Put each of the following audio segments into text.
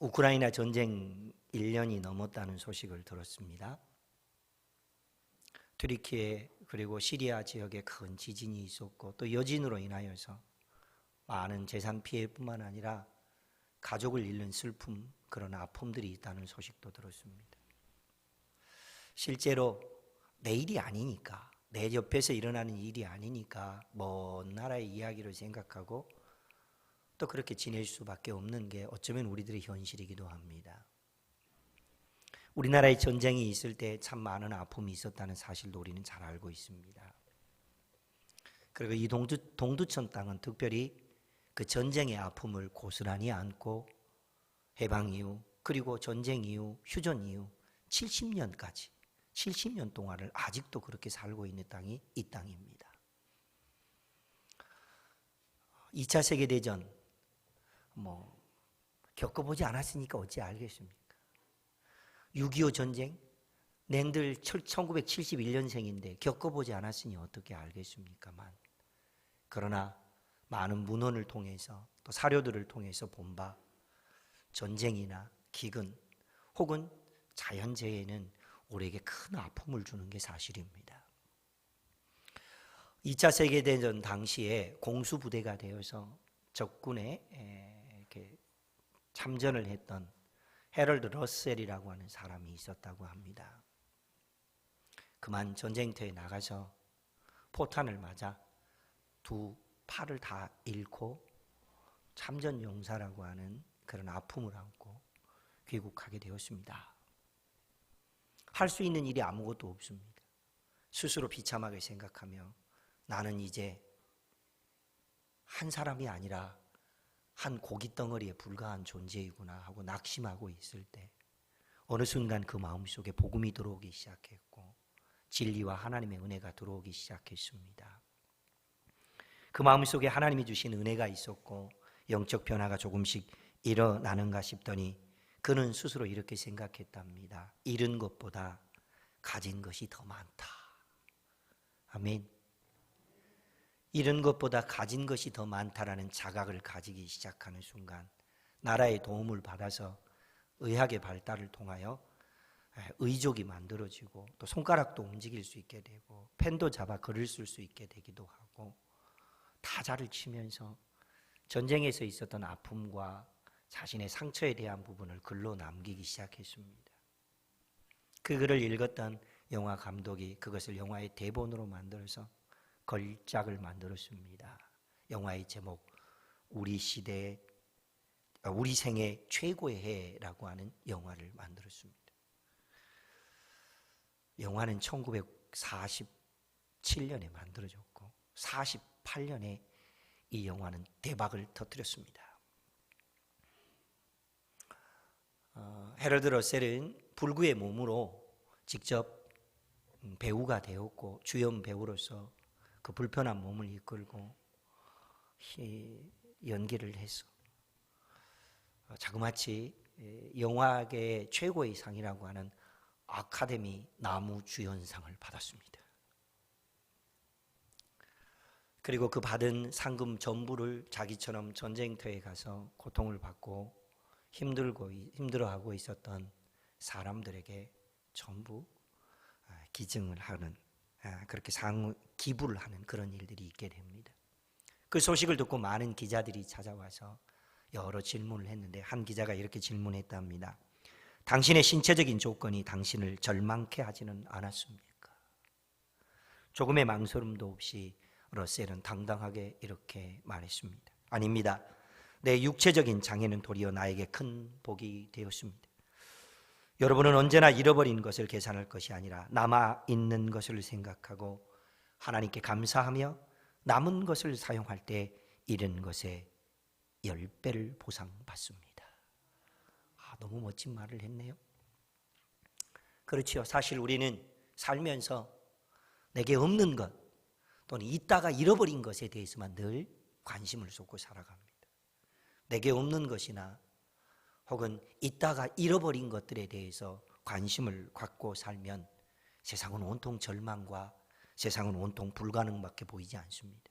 우크라이나 전쟁 1년이 넘었다는 소식을 들었습니다. 트리키에 그리고 시리아 지역에 큰 지진이 있었고 또 여진으로 인하여서 많은 재산 피해뿐만 아니라 가족을 잃는 슬픔 그런 아픔들이 있다는 소식도 들었습니다. 실제로 내 일이 아니니까 내 옆에서 일어나는 일이 아니니까 먼 나라의 이야기를 생각하고 또 그렇게 지낼 수밖에 없는 게 어쩌면 우리들의 현실이기도 합니다. 우리나라의 전쟁이 있을 때 참 많은 아픔이 있었다는 사실도 우리는 잘 알고 있습니다. 그리고 이 동두, 동두천 땅은 특별히 그 전쟁의 아픔을 고스란히 안고 해방 이후 그리고 전쟁 이후 휴전 이후 70년까지 70년 동안을 아직도 그렇게 살고 있는 땅이 이 땅입니다. 2차 세계 대전 뭐 겪어보지 않았으니까 어찌 알겠습니까? 6.25 전쟁 냉들 1971년생인데 겪어보지 않았으니 어떻게 알겠습니까만 그러나 많은 문헌을 통해서 또 사료들을 통해서 본 바 전쟁이나 기근 혹은 자연재해는 우리에게 큰 아픔을 주는 게 사실입니다. 2차 세계대전 당시에 공수부대가 되어서 이렇게 참전을 했던 헤럴드 러셀이라고 하는 사람이 있었다고 합니다. 그만 전쟁터에 나가서 포탄을 맞아 두 팔을 다 잃고 참전 용사라고 하는 그런 아픔을 안고 귀국하게 되었습니다. 할 수 있는 일이 아무것도 없습니다. 스스로 비참하게 생각하며 나는 이제 한 사람이 아니라 한 고기 덩어리에 불과한 존재이구나 하고 낙심하고 있을 때 어느 순간 그 마음속에 복음이 들어오기 시작했고 진리와 하나님의 은혜가 들어오기 시작했습니다. 그 마음속에 하나님이 주신 은혜가 있었고 영적 변화가 조금씩 일어나는가 싶더니 그는 스스로 이렇게 생각했답니다. 잃은 것보다 가진 것이 더 많다. 아멘. 잃은 것보다 가진 것이 더 많다라는 자각을 가지기 시작하는 순간 나라의 도움을 받아서 의학의 발달을 통하여 의족이 만들어지고 또 손가락도 움직일 수 있게 되고 펜도 잡아 글을 쓸 수 있게 되기도 하고 타자를 치면서 전쟁에서 있었던 아픔과 자신의 상처에 대한 부분을 글로 남기기 시작했습니다. 그 글을 읽었던 영화 감독이 그것을 영화의 대본으로 만들어서 걸작을 만들었습니다. 영화의 제목 우리 시대 아, 우리 생애 최고의 해라고 하는 영화를 만들었습니다. 영화는 1947년에 만들어졌고 48년에 이 영화는 대박을 터뜨렸습니다. 어, 헤럴드 러셀은 불구의 몸으로 직접 음, 배우가 되었고 주연 배우로서 그 불편한 몸을 이끌고 연기를 해서 어, 자그마치 영화계 최고의 상이라고 하는 아카데미 나무 주연상을 받았습니다. 그리고 그 받은 상금 전부를 자기처럼 전쟁터에 가서 고통을 받고 힘들고 힘들어하고 있었던 사람들에게 전부 아, 기증을 하는 아, 그렇게 상 기부를 하는 그런 일들이 있게 됩니다. 그 소식을 듣고 많은 기자들이 찾아와서 여러 질문을 했는데 한 기자가 이렇게 질문했답니다. 당신의 신체적인 조건이 당신을 절망케 하지는 않았습니까? 조금의 망설임도 없이 러셀은 당당하게 이렇게 말했습니다. 아닙니다. 내 육체적인 장애는 도리어 나에게 큰 복이 되었습니다. 여러분은 언제나 잃어버린 것을 계산할 것이 아니라 남아 있는 것을 생각하고 하나님께 감사하며 남은 것을 사용할 때 잃은 것에 열 배를 보상받습니다. 아, 너무 멋진 말을 했네요. 그렇지요. 사실 우리는 살면서 내게 없는 것 또는 있다가 잃어버린 것에 대해서만 늘 관심을 쏟고 살아갑니다. 내게 없는 것이나 혹은 있다가 잃어버린 것들에 대해서 관심을 갖고 살면 세상은 온통 절망과 세상은 온통 불가능밖에 보이지 않습니다.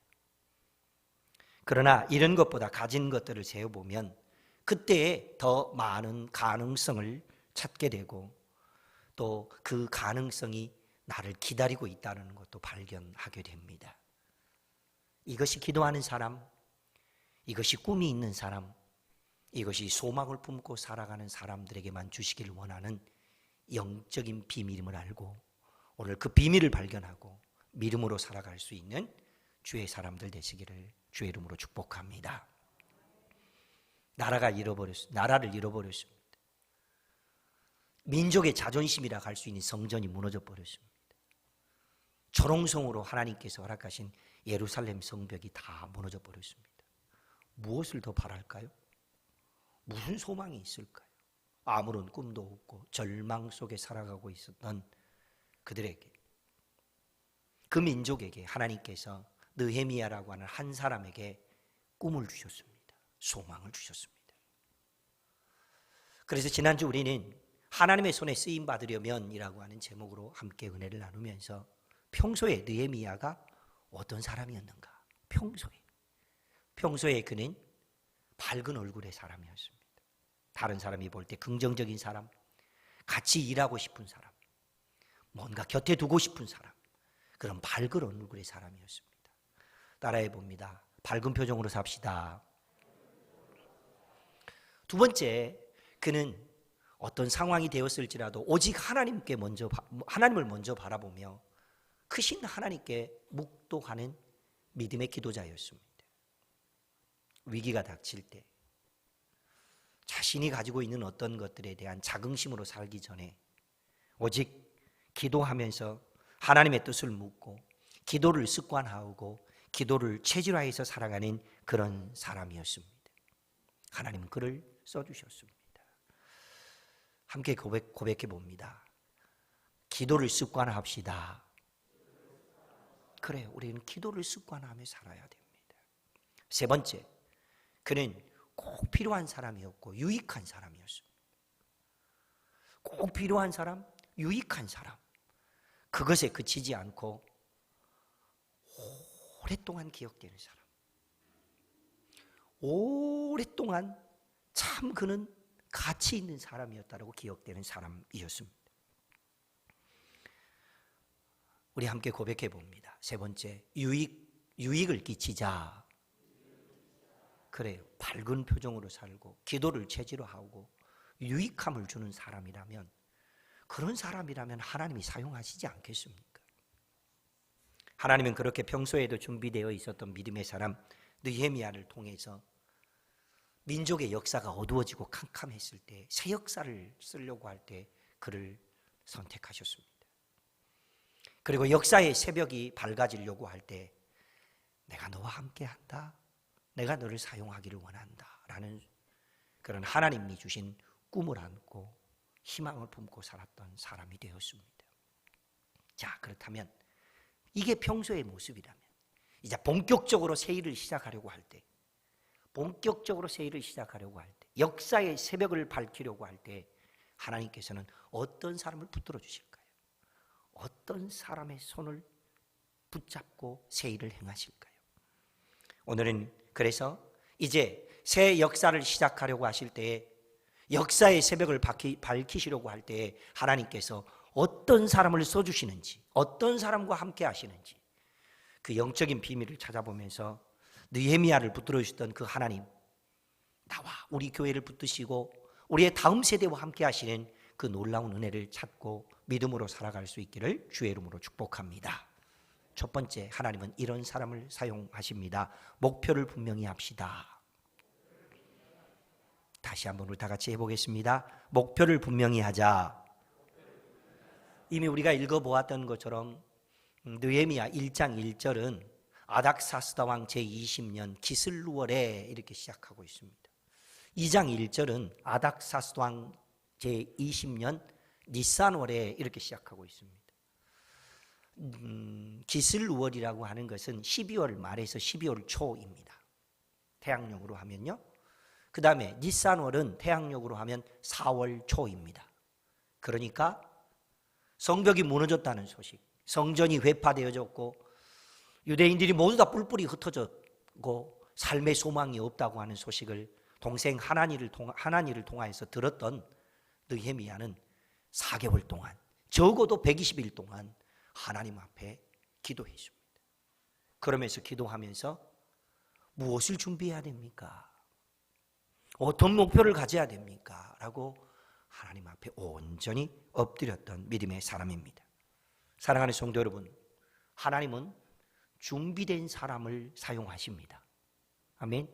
그러나 이런 것보다 가진 것들을 세어보면 그때 더 많은 가능성을 찾게 되고 또 그 가능성이 나를 기다리고 있다는 것도 발견하게 됩니다. 이것이 기도하는 사람, 이것이 꿈이 있는 사람, 이것이 소망을 품고 살아가는 사람들에게만 주시길 원하는 영적인 비밀임을 알고 오늘 그 비밀을 발견하고 믿음으로 살아갈 수 있는 주의 사람들 되시기를 주의 이름으로 축복합니다. 나라가 잃어버렸, 나라를 잃어버렸습니다. 민족의 자존심이라 할 수 있는 성전이 무너져 버렸습니다. 초롱성으로 하나님께서 허락하신 예루살렘 성벽이 다 무너져 버렸습니다. 무엇을 더 바랄까요? 무슨 소망이 있을까요? 아무런 꿈도 없고 절망 속에 살아가고 있었던 그들에게 그 민족에게 하나님께서 느헤미야라고 하는 한 사람에게 꿈을 주셨습니다. 소망을 주셨습니다. 그래서 지난주 우리는 하나님의 손에 쓰임 받으려면이라고 하는 제목으로 함께 은혜를 나누면서 평소에 느헤미야가 어떤 사람이었는가? 평소에 평소에 그는 밝은 얼굴의 사람이었습니다. 다른 사람이 볼 때 긍정적인 사람, 같이 일하고 싶은 사람, 뭔가 곁에 두고 싶은 사람, 그런 밝은 얼굴의 사람이었습니다. 따라해 봅니다. 밝은 표정으로 삽시다. 두 번째, 그는 어떤 상황이 되었을지라도 오직 하나님께 먼저 하나님을 먼저 바라보며 크신 하나님께 묵도하는 믿음의 기도자였습니다. 위기가 닥칠 때 자신이 가지고 있는 어떤 것들에 대한 자긍심으로 살기 전에 오직 기도하면서 하나님의 뜻을 묻고 기도를 습관하고 기도를 체질화해서 살아가는 그런 사람이었습니다. 하나님은 그를 써주셨습니다. 함께 고백, 고백해 봅니다. 기도를 습관합시다. 그래요. 우리는 기도를 습관하며 살아야 됩니다. 세 번째, 그는 꼭 필요한 사람이었고 유익한 사람이었습니다. 꼭 필요한 사람, 유익한 사람. 그것에 그치지 않고 오랫동안 기억되는 사람. 오랫동안 참 그는 가치 있는 사람이었다고 기억되는 사람이었습니다. 우리 함께 고백해 봅니다. 세 번째, 유익, 유익을 끼치자. 그래요. 밝은 표정으로 살고, 기도를 체지로 하고, 유익함을 주는 사람이라면, 그런 사람이라면 하나님이 사용하시지 않겠습니까? 하나님은 그렇게 평소에도 준비되어 있었던 믿음의 사람, 느헤미야를 통해서 민족의 역사가 어두워지고 캄캄했을 때, 새 역사를 쓰려고 할 때 그를 선택하셨습니다. 그리고 역사의 새벽이 밝아지려고 할 때 내가 너와 함께 한다. 내가 너를 사용하기를 원한다. 라는 그런 하나님이 주신 꿈을 안고 희망을 품고 살았던 사람이 되었습니다. 자, 그렇다면 이게 평소의 모습이라면 이제 본격적으로 새 일을 시작하려고 할 때, 본격적으로 새 일을 시작하려고 할 때, 역사의 새벽을 밝히려고 할 때 하나님께서는 어떤 사람을 붙들어 주실까요? 어떤 사람의 손을 붙잡고 새 일을 행하실까요? 오늘은 그래서 이제 새 역사를 시작하려고 하실 때에 역사의 새벽을 밝히시려고 할 때에 하나님께서 어떤 사람을 써주시는지, 어떤 사람과 함께 하시는지 그 영적인 비밀을 찾아보면서 느헤미야를 붙들어 주셨던 그 하나님, 나와 우리 교회를 붙드시고 우리의 다음 세대와 함께 하시는 그 놀라운 은혜를 찾고 믿음으로 살아갈 수 있기를 주의 이름으로 축복합니다. 첫 번째, 하나님은 이런 사람을 사용하십니다. 목표를 분명히 합시다. 다시 한번 우리 다 같이 해보겠습니다. 목표를 분명히 하자. 이미 우리가 읽어보았던 것처럼 느헤미야 1장 1절은 아닥사스다 왕 제20년 기슬루월에 이렇게 시작하고 있습니다. 2장 1절은 아닥사스다 왕 제20년 니산월에 이렇게 시작하고 있습니다. 음, 기슬루월이라고 하는 것은 12월 말에서 12월 초입니다. 태양력으로 하면요. 그 다음에 니산월은 태양력으로 하면 4월 초입니다. 그러니까 성벽이 무너졌다는 소식, 성전이 회파되어졌고 유대인들이 모두 다 뿔뿔이 흩어졌고 삶의 소망이 없다고 하는 소식을 동생 하나니를 통하, 하나니를 통하여서 들었던 느헤미야는 4개월 동안 적어도 120일 동안 하나님 앞에 기도했습니다. 그러면서 기도하면서 무엇을 준비해야 됩니까? 어떤 목표를 가져야 됩니까? 라고 하나님 앞에 온전히 엎드렸던 믿음의 사람입니다. 사랑하는 성도 여러분, 하나님은 준비된 사람을 사용하십니다. 아멘.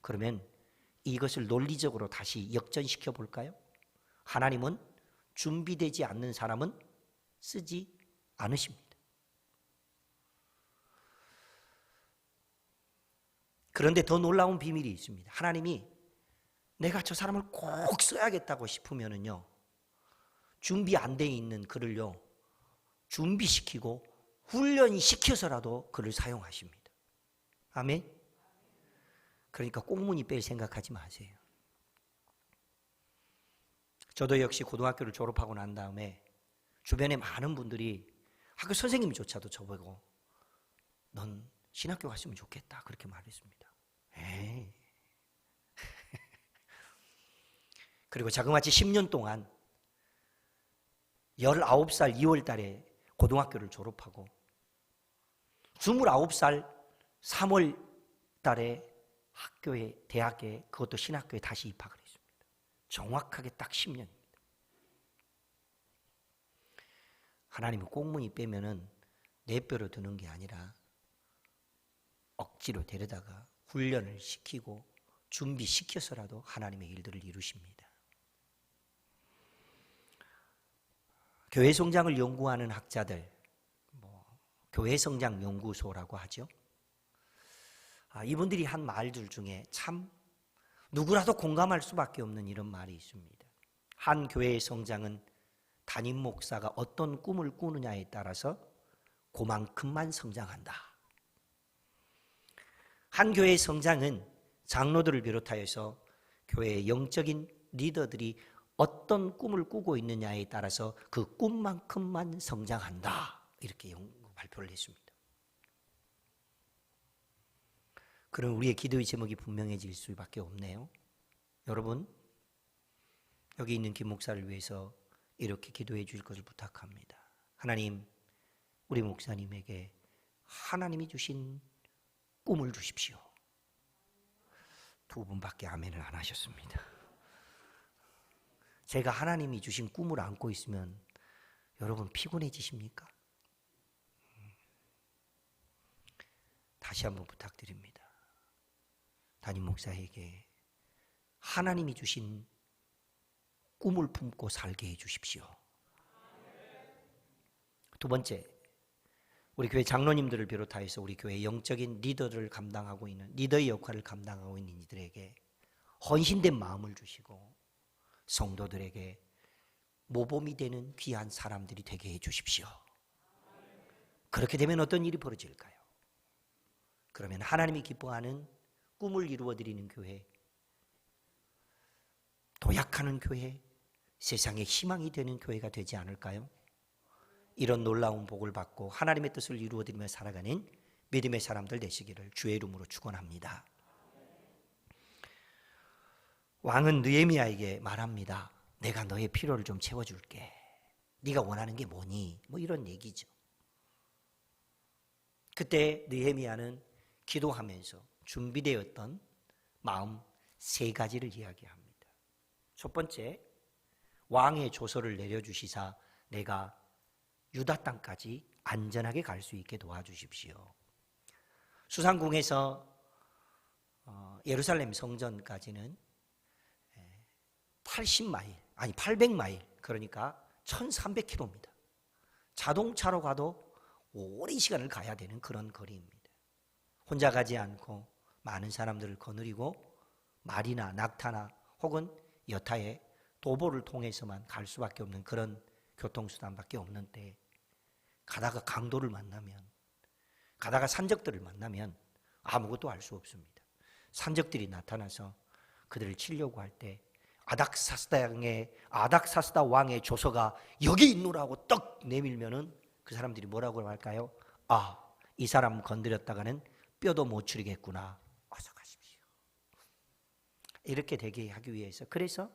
그러면 이것을 논리적으로 다시 역전시켜 볼까요? 하나님은 준비되지 않는 사람은 쓰지 않으십니다. 그런데 더 놀라운 비밀이 있습니다. 하나님이 내가 저 사람을 꼭 써야겠다고 싶으면은요, 준비 안 돼 있는 그를요, 준비시키고 훈련시켜서라도 그를 사용하십니다. 아멘? 그러니까 꽁무니 뺄 생각하지 마세요. 저도 역시 고등학교를 졸업하고 난 다음에 주변에 많은 분들이 학교 선생님조차도 저보고 넌 신학교 갔으면 좋겠다 그렇게 말했습니다. 에이. 그리고 자그마치 10년 동안 19살 2월 달에 고등학교를 졸업하고 29살 3월 달에 학교에 대학에 그것도 신학교에 다시 입학을 했습니다. 정확하게 딱 10년입니다. 하나님은 꽁무니 빼면은 내 뼈로 드는 게 아니라 억지로 데려다가 훈련을 시키고 준비시켜서라도 하나님의 일들을 이루십니다. 교회 성장을 연구하는 학자들, 뭐 교회 성장 연구소라고 하죠. 아, 이분들이 한 말들 중에 참 누구라도 공감할 수밖에 없는 이런 말이 있습니다. 한 교회의 성장은 담임 목사가 어떤 꿈을 꾸느냐에 따라서 그만큼만 성장한다. 한 교회의 성장은 장로들을 비롯하여서 교회의 영적인 리더들이 어떤 꿈을 꾸고 있느냐에 따라서 그 꿈만큼만 성장한다. 이렇게 발표를 했습니다. 그럼 우리의 기도의 제목이 분명해질 수밖에 없네요. 여러분, 여기 있는 김 목사를 위해서 이렇게 기도해 주실 것을 부탁합니다. 하나님, 우리 목사님에게 하나님이 주신 꿈을 주십시오. 두 분밖에 아멘을 안 하셨습니다. 제가 하나님이 주신 꿈을 안고 있으면 여러분 피곤해지십니까? 다시 한번 부탁드립니다. 담임 목사에게 하나님이 주신 꿈을 품고 살게 해 주십시오. 두 번째, 우리 교회 장로님들을 비롯하여서 우리 교회 영적인 리더를 감당하고 있는 리더의 역할을 감당하고 있는 이들에게 헌신된 마음을 주시고 성도들에게 모범이 되는 귀한 사람들이 되게 해 주십시오. 그렇게 되면 어떤 일이 벌어질까요? 그러면 하나님이 기뻐하는 꿈을 이루어 드리는 교회, 도약하는 교회, 세상의 희망이 되는 교회가 되지 않을까요? 이런 놀라운 복을 받고 하나님의 뜻을 이루어 드리며 살아가는 믿음의 사람들 되시기를 주의 이름으로 축원합니다. 왕은 느헤미야에게 말합니다. 내가 너의 필요를 좀 채워 줄게. 네가 원하는 게 뭐니? 뭐 이런 얘기죠. 그때 느헤미야는 기도하면서 준비되었던 마음 세 가지를 이야기합니다. 첫 번째, 왕의 조서를 내려주시사 내가 유다 땅까지 안전하게 갈 수 있게 도와주십시오. 수상궁에서 어, 예루살렘 성전까지는 80마일, 아니 800마일, 그러니까 1300km입니다. 자동차로 가도 오랜 시간을 가야 되는 그런 거리입니다. 혼자 가지 않고 많은 사람들을 거느리고 말이나 낙타나 혹은 여타의 도보를 통해서만 갈 수밖에 없는 그런 교통수단밖에 없는 때 가다가 강도를 만나면 가다가 산적들을 만나면 아무것도 알 수 없습니다. 산적들이 나타나서 그들을 치려고 할 때 아닥사스다의 아닥사스다 왕의 조서가 여기 있노라고 떡 내밀면은 그 사람들이 뭐라고 할까요? 아, 이 사람 건드렸다가는 뼈도 못 추리겠구나. 어서 가십시오. 이렇게 되게 하기 위해서 그래서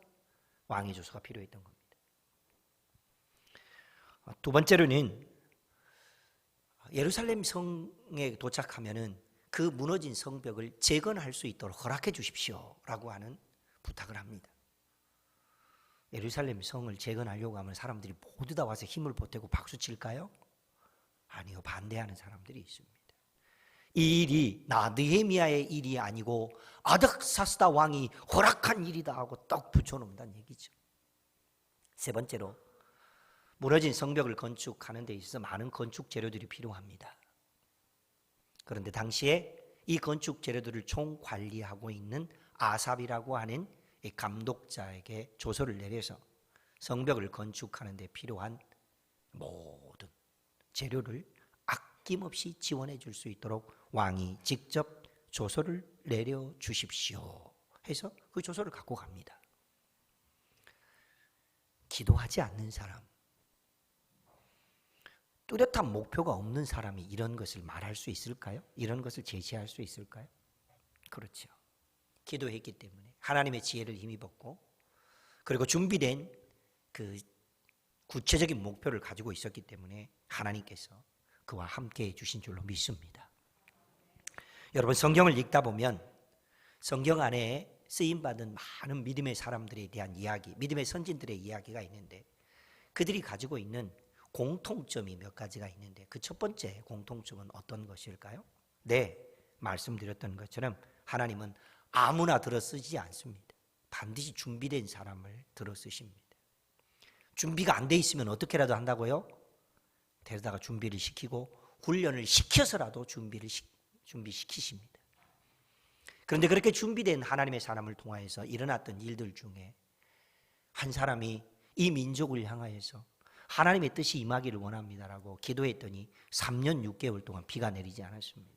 왕의 조서가 필요했던 겁니다. 어, 두 번째로는 예루살렘 성에 도착하면은 그 무너진 성벽을 재건할 수 있도록 허락해 주십시오라고 하는 부탁을 합니다. 예루살렘 성을 재건하려고 하면 사람들이 모두 다 와서 힘을 보태고 박수 칠까요? 아니요, 반대하는 사람들이 있습니다. 이 일이 나 느헤미야의 일이 아니고 아덕사스다 왕이 허락한 일이다 하고 떡 붙여놓는다는 얘기죠. 세 번째로 무너진 성벽을 건축하는 데 있어서 많은 건축 재료들이 필요합니다. 그런데 당시에 이 건축 재료들을 총 관리하고 있는 아삽이라고 하는 이 감독자에게 조서를 내려서 성벽을 건축하는 데 필요한 모든 재료를 아낌없이 지원해 줄 수 있도록 왕이 직접 조서를 내려 주십시오. 해서 그 조서를 갖고 갑니다. 기도하지 않는 사람, 뚜렷한 목표가 없는 사람이 이런 것을 말할 수 있을까요? 이런 것을 제시할 수 있을까요? 그렇죠. 기도했기 때문에 하나님의 지혜를 힘입었고 그리고 준비된 그 구체적인 목표를 가지고 있었기 때문에 하나님께서 그와 함께 해 주신 줄로 믿습니다. 여러분 성경을 읽다 보면 성경 안에 쓰임 받은 많은 믿음의 사람들에 대한 이야기, 믿음의 선진들의 이야기가 있는데 그들이 가지고 있는 공통점이 몇 가지가 있는데 그 첫 번째 공통점은 어떤 것일까요? 네, 말씀드렸던 것처럼 하나님은 아무나 들어 쓰지 않습니다. 반드시 준비된 사람을 들어 쓰십니다. 준비가 안 돼 있으면 어떻게라도 한다고요? 데려다가 준비를 시키고 훈련을 시켜서라도 준비를 시, 준비시키십니다. 그런데 그렇게 준비된 하나님의 사람을 통하여서 일어났던 일들 중에 한 사람이 이 민족을 향하여서 하나님의 뜻이 임하기를 원합니다라고 기도했더니 3년 6개월 동안 비가 내리지 않았습니다.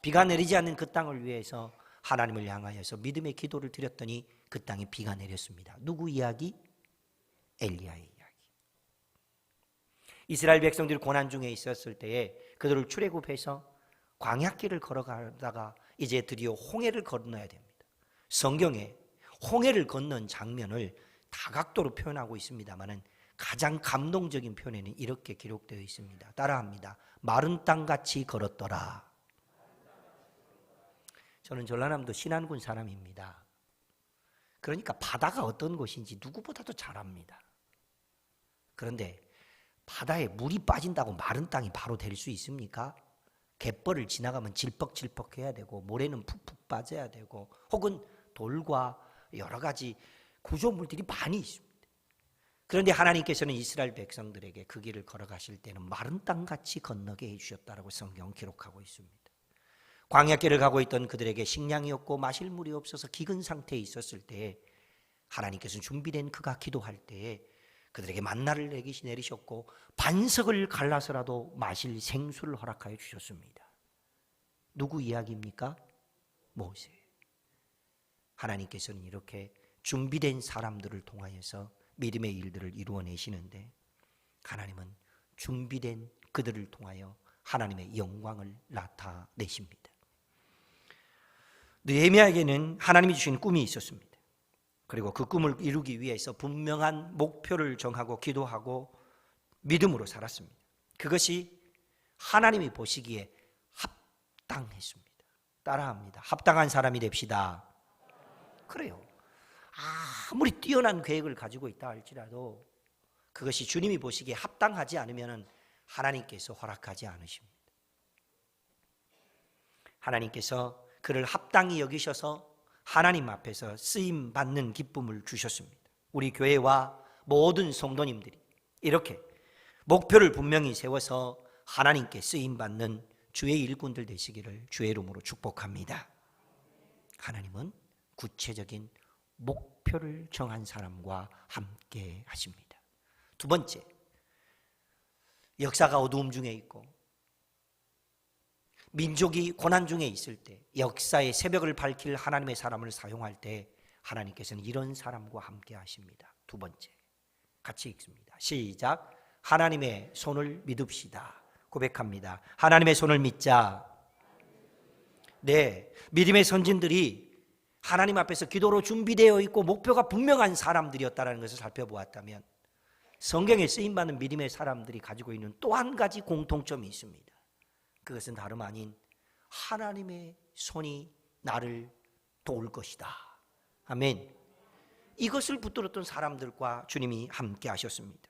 비가 내리지 않는 그 땅을 위해서 하나님을 향하여서 믿음의 기도를 드렸더니 그 땅에 비가 내렸습니다. 누구 이야기? 엘리야의 이스라엘 백성들이 고난 중에 있었을 때에 그들을 출애굽해서 광야길을 걸어가다가 이제 드디어 홍해를 건너야 됩니다. 성경에 홍해를 건넌 장면을 다각도로 표현하고 있습니다만은 가장 감동적인 표현에는 이렇게 기록되어 있습니다. 따라합니다. 마른 땅 같이 걸었더라. 저는 전라남도 신안군 사람입니다. 그러니까 바다가 어떤 곳인지 누구보다도 잘 압니다. 그런데 바다에 물이 빠진다고 마른 땅이 바로 될 수 있습니까? 갯벌을 지나가면 질퍽질퍽 해야 되고 모래는 푹푹 빠져야 되고 혹은 돌과 여러 가지 구조물들이 많이 있습니다. 그런데 하나님께서는 이스라엘 백성들에게 그 길을 걸어가실 때는 마른 땅 같이 건너게 해주셨다라고 성경 기록하고 있습니다. 광야길을 가고 있던 그들에게 식량이 없고 마실 물이 없어서 기근 상태에 있었을 때 하나님께서는 준비된 그가 기도할 때에 그들에게 만나를 내리셨고 반석을 갈라서라도 마실 생수를 허락하여 주셨습니다. 누구 이야기입니까? 모세. 하나님께서는 이렇게 준비된 사람들을 통하여서 믿음의 일들을 이루어내시는데 하나님은 준비된 그들을 통하여 하나님의 영광을 나타내십니다. 느헤미야에게는 하나님이 주신 꿈이 있었습니다. 그리고 그 꿈을 이루기 위해서 분명한 목표를 정하고 기도하고 믿음으로 살았습니다. 그것이 하나님이 보시기에 합당했습니다. 따라합니다. 합당한 사람이 됩시다. 그래요. 아무리 뛰어난 계획을 가지고 있다 할지라도 그것이 주님이 보시기에 합당하지 않으면 하나님께서 허락하지 않으십니다. 하나님께서 그를 합당히 여기셔서 하나님 앞에서 쓰임 받는 기쁨을 주셨습니다. 우리 교회와 모든 성도님들이 이렇게 목표를 분명히 세워서 하나님께 쓰임 받는 주의 일꾼들 되시기를 주의 이름으로 축복합니다. 하나님은 구체적인 목표를 정한 사람과 함께 하십니다. 두 번째, 역사가 어두움 중에 있고 민족이 고난 중에 있을 때 역사의 새벽을 밝힐 하나님의 사람을 사용할 때 하나님께서는 이런 사람과 함께 하십니다. 두 번째. 같이 읽습니다. 시작. 하나님의 손을 믿읍시다. 고백합니다. 하나님의 손을 믿자. 네. 믿음의 선진들이 하나님 앞에서 기도로 준비되어 있고 목표가 분명한 사람들이었다는 것을 살펴보았다면 성경에 쓰임받는 믿음의 사람들이 가지고 있는 또 한 가지 공통점이 있습니다. 그것은 다름 아닌 하나님의 손이 나를 도울 것이다. 아멘. 이것을 붙들었던 사람들과 주님이 함께 하셨습니다.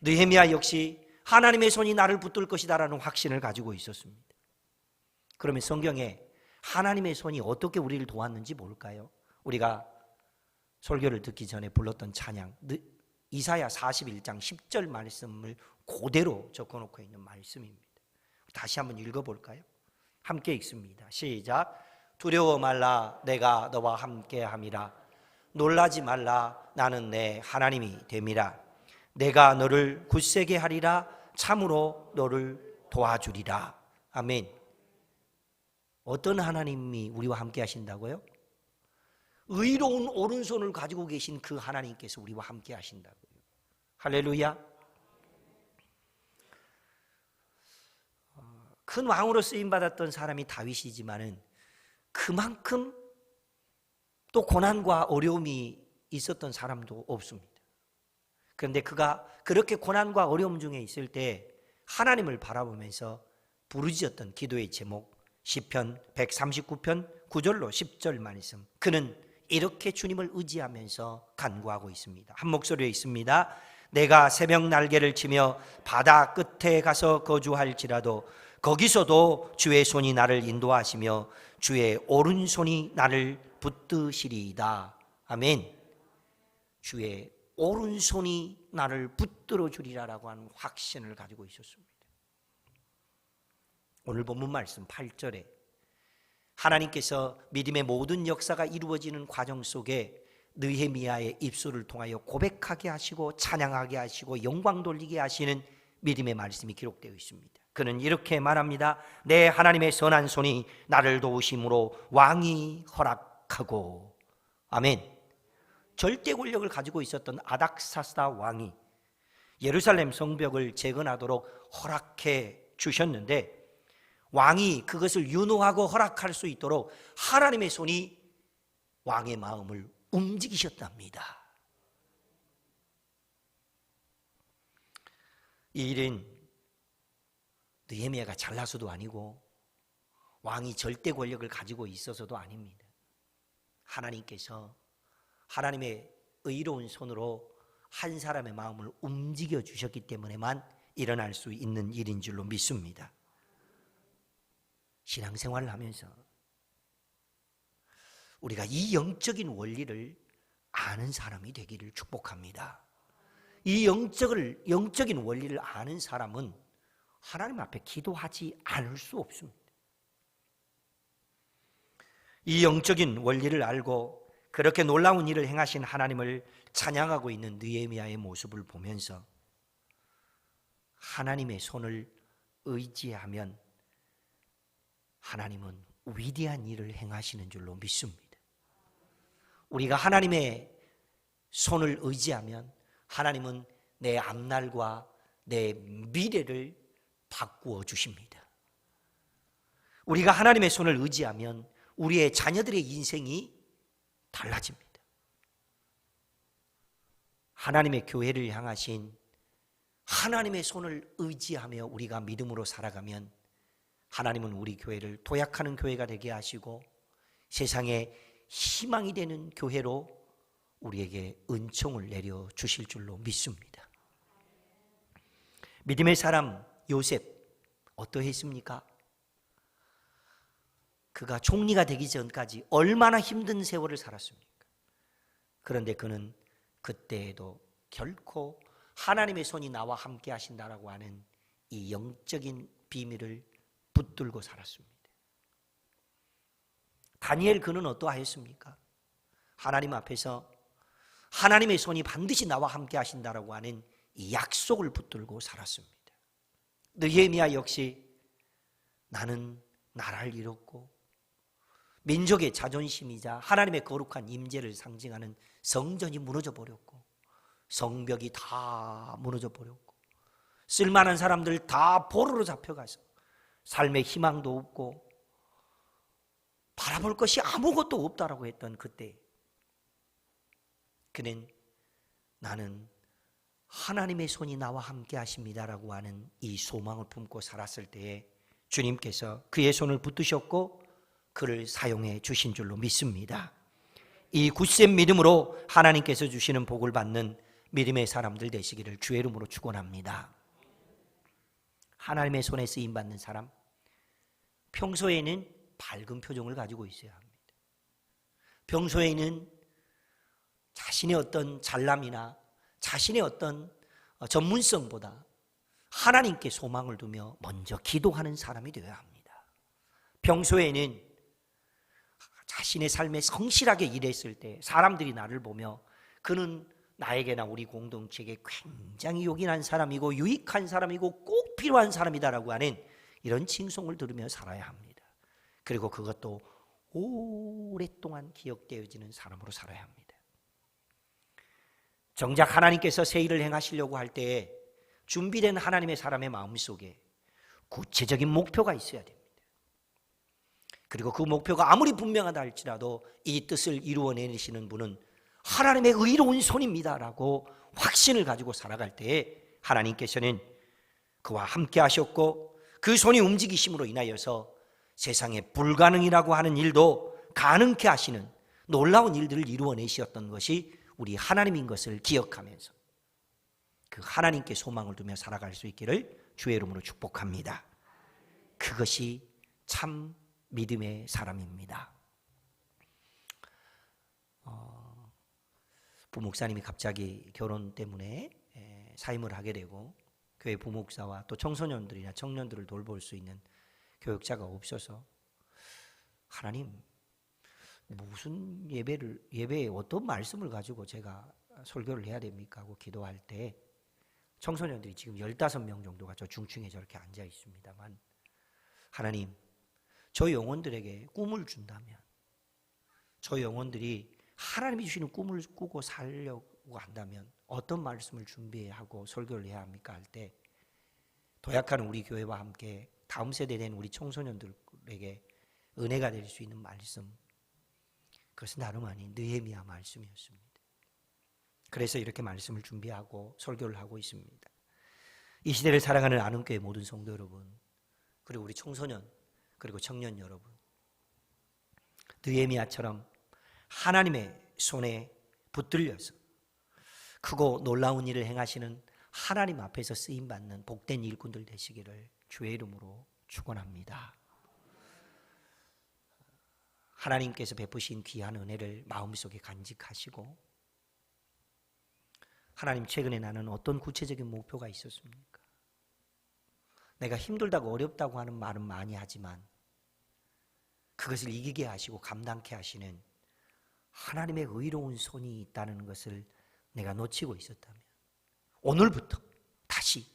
느헤미야 역시 하나님의 손이 나를 붙들 것이다라는 확신을 가지고 있었습니다. 그러면 성경에 하나님의 손이 어떻게 우리를 도왔는지 모를까요? 우리가 설교를 듣기 전에 불렀던 찬양 이사야 41장 10절 말씀을 그대로 적어놓고 있는 말씀입니다. 다시 한번 읽어볼까요? 함께 읽습니다. 시작. 두려워 말라. 내가 너와 함께 함이라. 놀라지 말라. 나는 내 하나님이 됨이라. 내가 너를 굳세게 하리라. 참으로 너를 도와주리라. 아멘. 어떤 하나님이 우리와 함께 하신다고요? 의로운 오른손을 가지고 계신 그 하나님께서 우리와 함께 하신다고요. 할렐루야 큰 왕으로 쓰임 받았던 사람이 다윗이지만은 그만큼 또 고난과 어려움이 있었던 사람도 없습니다. 그런데 그가 그렇게 고난과 어려움 중에 있을 때 하나님을 바라보면서 부르짖었던 기도의 제목 시편 139편 9절로 10절 말씀 그는 이렇게 주님을 의지하면서 간구하고 있습니다. 한 목소리에 있습니다. 내가 새벽 날개를 치며 바다 끝에 가서 거주할지라도 거기서도 주의 손이 나를 인도하시며 주의 오른손이 나를 붙드시리이다. 아멘. 주의 오른손이 나를 붙들어 주리라라고 하는 확신을 가지고 있었습니다. 오늘 본문 말씀 8절에 하나님께서 믿음의 모든 역사가 이루어지는 과정 속에 느헤미야의 입술을 통하여 고백하게 하시고 찬양하게 하시고 영광 돌리게 하시는 믿음의 말씀이 기록되어 있습니다. 그는 이렇게 말합니다. 내 하나님의 선한 손이 나를 도우심으로 왕이 허락하고 아멘. 절대 권력을 가지고 있었던 아닥사스다 왕이 예루살렘 성벽을 재건하도록 허락해 주셨는데 왕이 그것을 윤호하고 허락할 수 있도록 하나님의 손이 왕의 마음을 움직이셨답니다. 이 일은 느헤미야가 잘나서도 아니고 왕이 절대 권력을 가지고 있어서도 아닙니다. 하나님께서 하나님의 의로운 손으로 한 사람의 마음을 움직여 주셨기 때문에만 일어날 수 있는 일인 줄로 믿습니다. 신앙생활을 하면서 우리가 이 영적인 원리를 아는 사람이 되기를 축복합니다. 이 영적을, 영적인 원리를 아는 사람은 하나님 앞에 기도하지 않을 수 없습니다. 이 영적인 원리를 알고 그렇게 놀라운 일을 행하신 하나님을 찬양하고 있는 느헤미야의 모습을 보면서 하나님의 손을 의지하면 하나님은 위대한 일을 행하시는 줄로 믿습니다. 우리가 하나님의 손을 의지하면 하나님은 내 앞날과 내 미래를 바꾸어 주십니다. 우리가 하나님의 손을 의지하면 우리의 자녀들의 인생이 달라집니다. 하나님의 교회를 향하신 하나님의 손을 의지하며 우리가 믿음으로 살아가면 하나님은 우리 교회를 도약하는 교회가 되게 하시고 세상에 희망이 되는 교회로 우리에게 은총을 내려 주실 줄로 믿습니다. 믿음의 사람 요셉 어떠했습니까? 그가 총리가 되기 전까지 얼마나 힘든 세월을 살았습니까? 그런데 그는 그때에도 결코 하나님의 손이 나와 함께 하신다라고 하는 이 영적인 비밀을 붙들고 살았습니다. 다니엘 그는 어떠하였습니까? 하나님 앞에서 하나님의 손이 반드시 나와 함께 하신다라고 하는 이 약속을 붙들고 살았습니다. 느헤미야 역시 나는 나라를 잃었고 민족의 자존심이자 하나님의 거룩한 임재를 상징하는 성전이 무너져 버렸고 성벽이 다 무너져 버렸고 쓸만한 사람들 다 포로로 잡혀가서 삶의 희망도 없고 바라볼 것이 아무것도 없다라고 했던 그때 그는 나는 하나님의 손이 나와 함께 하십니다라고 하는 이 소망을 품고 살았을 때에 주님께서 그의 손을 붙드셨고 그를 사용해 주신 줄로 믿습니다. 이 굳센 믿음으로 하나님께서 주시는 복을 받는 믿음의 사람들 되시기를 주의 이름으로 축원합니다. 하나님의 손에 쓰임 받는 사람 평소에는 밝은 표정을 가지고 있어야 합니다. 평소에는 자신의 어떤 잘남이나 자신의 어떤 어, 전문성보다 하나님께 소망을 두며 먼저 기도하는 사람이 되어야 합니다. 평소에는 자신의 삶에 성실하게 일했을 때 사람들이 나를 보며 그는 나에게나 우리 공동체에게 굉장히 요긴한 사람이고 유익한 사람이고 꼭 필요한 사람이다라고 하는 이런 칭송을 들으며 살아야 합니다. 그리고 그것도 오랫동안 기억되어지는 사람으로 살아야 합니다. 정작 하나님께서 새 일을 행하시려고 할 때에 준비된 하나님의 사람의 마음 속에 구체적인 목표가 있어야 됩니다. 그리고 그 목표가 아무리 분명하다 할지라도 이 뜻을 이루어내시는 분은 하나님의 의로운 손입니다라고 확신을 가지고 살아갈 때에 하나님께서는 그와 함께 하셨고 그 손이 움직이심으로 인하여서 세상에 불가능이라고 하는 일도 가능케 하시는 놀라운 일들을 이루어내셨던 것이 우리 하나님인 것을 기억하면서 그 하나님께 소망을 두며 살아갈 수 있기를 주의 이름으로 축복합니다. 그것이 참 믿음의 사람입니다. 어, 부목사님이 갑자기 결혼 때문에 에, 사임을 하게 되고 교회 부목사와 또 청소년들이나 청년들을 돌볼 수 있는 교육자가 없어서 하나님 무슨 예배를 예배에 어떤 말씀을 가지고 제가 설교를 해야 됩니까? 하고 기도할 때 청소년들이 지금 15명 정도가 저 중층에 저렇게 앉아 있습니다만 하나님 저 영혼들에게 꿈을 준다면 저 영혼들이 하나님이 주시는 꿈을 꾸고 살려고 한다면 어떤 말씀을 준비하고 설교를 해야 합니까? 할 때 도약하는 우리 교회와 함께 다음 세대 된 우리 청소년들에게 은혜가 될 수 있는 말씀 그것은 다름 아닌 느헤미야 말씀이었습니다. 그래서 이렇게 말씀을 준비하고 설교를 하고 있습니다. 이 시대를 살아가는 아는교회 모든 성도 여러분, 그리고 우리 청소년, 그리고 청년 여러분, 느헤미야처럼 하나님의 손에 붙들려서 크고 놀라운 일을 행하시는 하나님 앞에서 쓰임 받는 복된 일꾼들 되시기를 주의 이름으로 축원합니다. 하나님께서 베푸신 귀한 은혜를 마음속에 간직하시고 하나님 최근에 나는 어떤 구체적인 목표가 있었습니까? 내가 힘들다고 어렵다고 하는 말은 많이 하지만 그것을 이기게 하시고 감당케 하시는 하나님의 의로운 손이 있다는 것을 내가 놓치고 있었다면 오늘부터 다시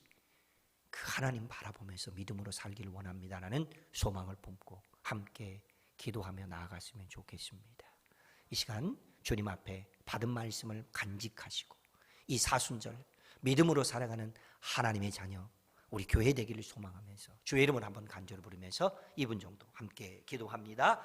그 하나님 바라보면서 믿음으로 살기를 원합니다라는 소망을 품고 함께 기도하며 나아갔으면 좋겠습니다. 이 시간 주님 앞에 받은 말씀을 간직하시고 이 사순절 믿음으로 살아가는 하나님의 자녀 우리 교회 되기를 소망하면서 주의 이름을 한번 간절히 부르면서 2분 정도 함께 기도합니다.